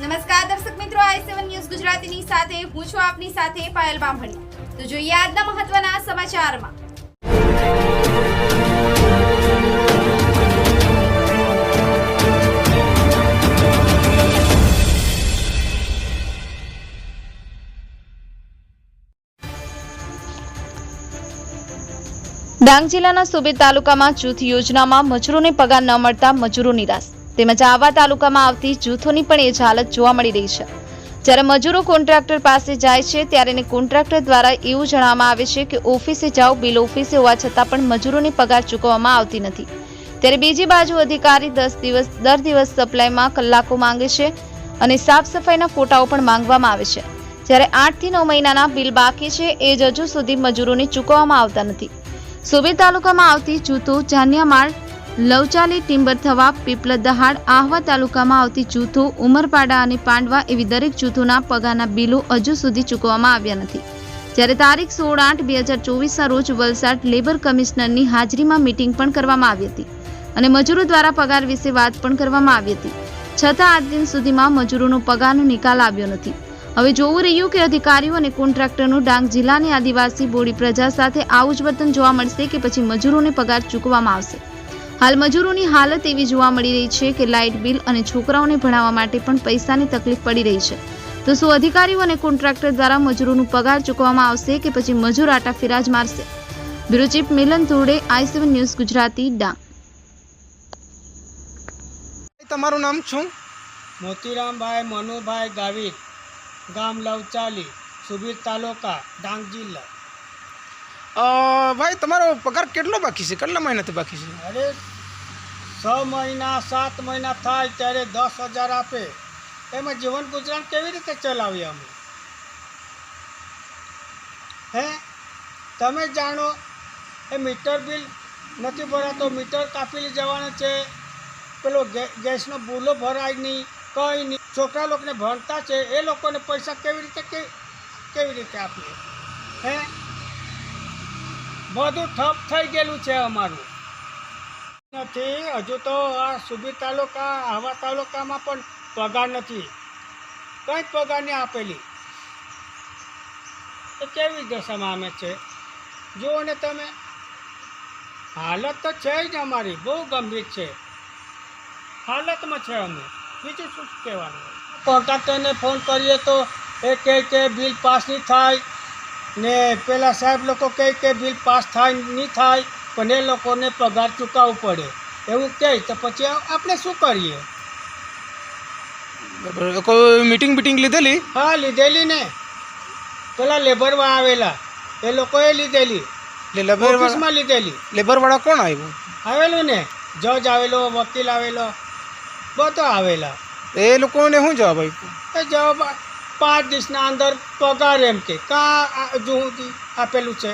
નમસ્કાર દર્શક મિત્રો, આઈ સેવન ન્યૂઝ ગુજરાતીની સાથે, હું છું આપની સાથે પાયલ બામણી. તો જોઈએ આજના મહત્વના સમાચારમાં. ડાંગ જિલ્લાના સુબે તાલુકામાં જૂથ યોજનામાં મજૂરોને પગાર ન મળતા મજૂરો નિરાશ. તેમજ આવા તાલુકામાં આવતી જૂથોની પણ એ જ હાલત જોવા મળી રહી છે. જ્યારે મજૂરો કોન્ટ્રાક્ટર પાસે જાય છે, ત્યારે એને કોન્ટ્રાક્ટર દ્વારા એવું જણાવવામાં આવે છે કે ઓફિસે જાઓ, બિલ ઓફિસે હોવા છતાં પણ મજૂરોની પગાર ચૂકવવામાં આવતી નથી. ત્યારે બીજી બાજુ અધિકારી દસ દિવસ, દર દિવસ સપ્લાયમાં કલાકો માંગે છે અને સાફ સફાઈના ફોટાઓ પણ માંગવામાં આવે છે. જ્યારે આઠથી નવ મહિનાના બિલ બાકી છે, એ જ હજુ સુધી મજૂરોને ચૂકવવામાં આવતા નથી. સુબીર તાલુકામાં આવતી જૂથો જાન્યામાળ લવચાલી ટિમ્બર થવા પીપલદ દહાડ, આહવા તાલુકામાં આવતી જૂથો, ઉમરપાડા અને પાંડવા એવી દરેક જૂથોના પગારના બિલો હજુ સુધી ચૂકવવામાં આવ્યા નથી. જ્યારે તારીખ સોળ આઠ બે હજાર ચોવીસના રોજ વલસાડ લેબર કમિશનરની હાજરીમાં મીટિંગ પણ કરવામાં આવી હતી અને મજૂરો દ્વારા પગાર વિશે વાત પણ કરવામાં આવી હતી. છતાં આજ દિન સુધીમાં મજૂરોનો પગારનો નિકાલ આવ્યો નથી. હવે જોવું રહ્યું કે અધિકારીઓ અને કોન્ટ્રાક્ટરનું ડાંગ જિલ્લાની આદિવાસી બોડી પ્રજા સાથે આવું જ વર્તન જોવા મળશે કે પછી મજૂરોને પગાર ચૂકવવામાં આવશે. હાલ મજૂરોની હાલત એવી જોવા મળી રહી છે કે લાઇટ બિલ અને છોકરાઓને ભણાવવા માટે પણ પૈસાની તકલીફ પડી રહી છે. તો શું અધિકારીઓ અને કોન્ટ્રાક્ટર દ્વારા મજૂરોનું પગાર ચૂકવવામાં આવશે કે પછી મજૂર આટા ફિરાજ મારશે? Bureau chief Milan Dhorde I seven news Gujarati Dang. તમારું નામ શું? મોતીરામભાઈ મનુભાઈ ગાવિત ગામ લવચાલી સુબીર તાલુકા ડાંગ જિલ્લા. ભાઈ, તમારો પગાર કેટલો બાકી છે? કેટલા મહિનાથી બાકી છે? અરે, છ મહિના, સાત મહિના થાય ત્યારે દસ હજાર આપે. એમાં જીવન ગુજરાન કેવી રીતે ચલાવીએ અમે? હે? તમે જાણો, એ મીટર બિલ નથી ભરાતો. મીટર કાપી લઈ જવાનું છે. પેલો ગેસનો બુલો ભરાય નહીં, કંઈ નહીં. છોકરા લોકોને ભણતા છે. એ લોકોને પૈસા કેવી રીતે કેવી રીતે આપીએ? હે? બધું ઠપ થઈ ગયેલું છે અમારું. નથી, હજુ તો આ સુબીર તાલુકા, આવા તાલુકામાં પણ પગાર નથી. કંઈ પગાર નહીં આપેલી. તો કેવી દશામાં અમે છે? જુઓ ને તમે. હાલત તો છે જ અમારી, બહુ ગંભીર છે. હાલતમાં છે અમે. બીજું શું કહેવાનું? કોન્ટ્રાક્ટરને ફોન કરીએ તો એ કહે કે બિલ પાસ નહીં થાય. ને પેલા સાહેબ લોકો કહે કે બિલ પાસ થાય નહીં થાય પણ એ લોકોને પગાર ચૂકવવું પડે. એવું કહે તો પછી આપણે શું કરીએ. કોઈ મીટિંગ બીટિંગ લીધેલી? હા લીધેલી ને. પેલા લેબરમાં આવેલા. એ લોકોએ લીધેલી. લેબર ઓફિસમાં લીધેલી. લેબર વાળા કોણ આવ્યું? આવેલું ને. જજ આવેલો વકીલ આવેલો બધો આવેલા. એ લોકોને શું જવાબ આપ્યો? જવાબ પાંચ દિવસના અંદર પગાર એમ કે. કાં જો આપેલું છે?